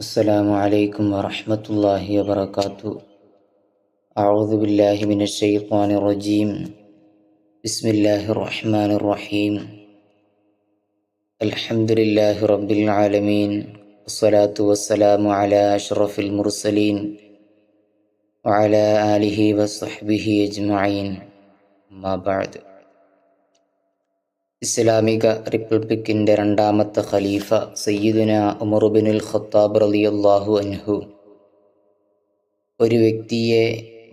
السلام عليكم ورحمة الله وبركاته. أعوذ بالله من الشيطان الرجيم. بسم الله الرحمن الرحيم. الحمد لله رب العالمين. والصلاة والسلام على أشرف المرسلين وعلى آله وصحبه أجمعين. ما بعد. ഇസ്ലാമിക റിപ്പബ്ലിക്കിന്റെ രണ്ടാമത്തെ ഖലീഫ സയ്യിദുന ഉമറുബിനുൽ ഖത്താബ് റളിയല്ലാഹു അൻഹു. ഒരു വ്യക്തിയെ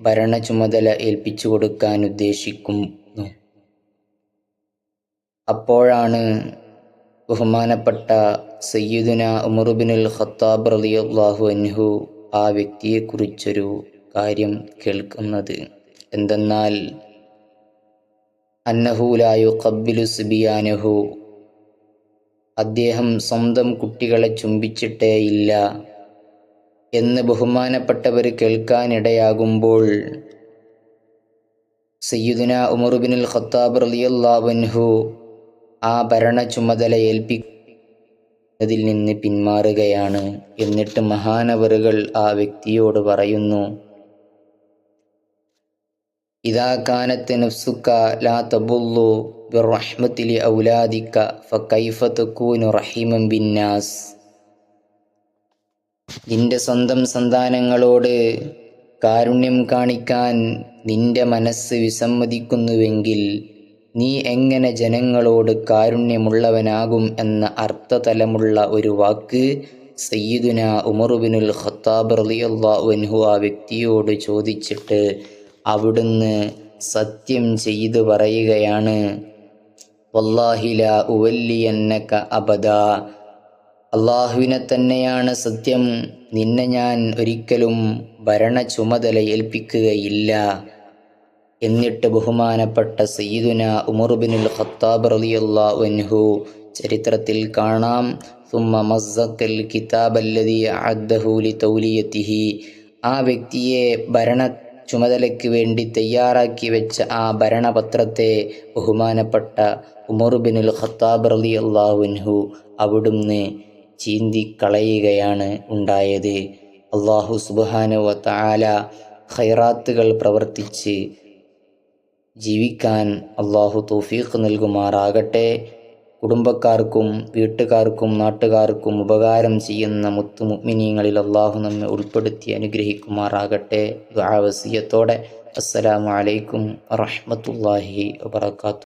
ഭരണ ചുമതല ഏൽപ്പിച്ചു കൊടുക്കാൻ ഉദ്ദേശിക്കുന്നു. അപ്പോഴാണ് ബഹുമാനപ്പെട്ട സയ്യിദുന ഉമറുബിനുൽ ഖത്താബ് റളിയല്ലാഹു അൻഹു ആ വ്യക്തിയെക്കുറിച്ചൊരു കാര്യം കേൾക്കുന്നത്. എന്തെന്നാൽ അന്നഹൂലായു കബ്ബിലു സുബിയാനഹു. അദ്ദേഹം സ്വന്തം കുട്ടികളെ ചുംബിച്ചിട്ടേ ഇല്ല എന്ന് ബഹുമാനപ്പെട്ടവർ കേൾക്കാനിടയാകുമ്പോൾ സയ്യുദിന ഉമറുബിനുൽ ഖത്താബ് റളിയല്ലാഹുൻഹു ആ ഭരണ ചുമതല ഏൽപ്പിക്കുന്നതിൽ നിന്ന് പിന്മാറുകയാണ്. എന്നിട്ട് മഹാനവറുകൾ ആ വ്യക്തിയോട് പറയുന്നു നഫ്സുക്ക ലാ തബുല്ലു റഹീമൻ നിന്റെ സ്വന്തം സന്താനങ്ങളോട് കാരുണ്യം കാണിക്കാൻ നിന്റെ മനസ്സ് വിസമ്മതിക്കുന്നുവെങ്കിൽ നീ എങ്ങനെ ജനങ്ങളോട് കാരുണ്യമുള്ളവനാകും എന്ന അർത്ഥതലമുള്ള ഒരു വാക്ക് സയ്യിദുന ഉമറുബിനുൽ ഖത്താബ് റളിയല്ലാഹു വൻഹു ആ വ്യക്തിയോട് ചോദിച്ചിട്ട് അവിടുന്ന് സത്യം ചെയ്തു പറയുകയാണ്. വല്ലാഹില ഉവല്ലിയന്നക്ക അബദ. അള്ളാഹുവിനെ തന്നെയാണ് സത്യം. നിന്നെ ഞാൻ ഒരിക്കലും ഭരണ ചുമതല ഏൽപ്പിക്കുകയില്ല. എന്നിട്ട് ബഹുമാനപ്പെട്ട സയ്യിദുന ഉമർബിനുൽ ഖത്താബ് റളിയല്ലാഹു അൻഹു ചരിത്രത്തിൽ കാണാം. സുമ്മ മസ്സക്കൽ കിതാബല്ലതി അദ്ദഹൂലി തൗലിയത്തിഹി ആ വ്യക്തിയെ ഭരണ ചുമതലയ്ക്ക് വേണ്ടി തയ്യാറാക്കി വെച്ച ആ ഭരണപത്രത്തെ ബഹുമാനപ്പെട്ട ഉമർബിനുൽ ഖത്താബ് റലി അള്ളാഹുൻഹു അവിടുന്ന് ചീന്തിക്കളയുകയാണ് ഉണ്ടായത്. അള്ളാഹു സുബാനുവ താല ഖൈറാത്തുകൾ പ്രവർത്തിച്ച് ജീവിക്കാൻ അള്ളാഹു തൗഫീഖ് നൽകുമാറാകട്ടെ. കുടുംബക്കാർക്കും വീട്ടുകാർക്കും നാട്ടുകാർക്കും ഉപകാരം ചെയ്യുന്ന മുത്തു മുഗ്മിനീങ്ങളിൽ അള്ളാഹു നമ്മെ ഉൾപ്പെടുത്തി അനുഗ്രഹിക്കുമാറാകട്ടെ. ദുആവസിയത്തോടെ അസ്സലാമു അലൈക്കും വറഹ്മത്തുള്ളാഹി വബറകാതുഹു.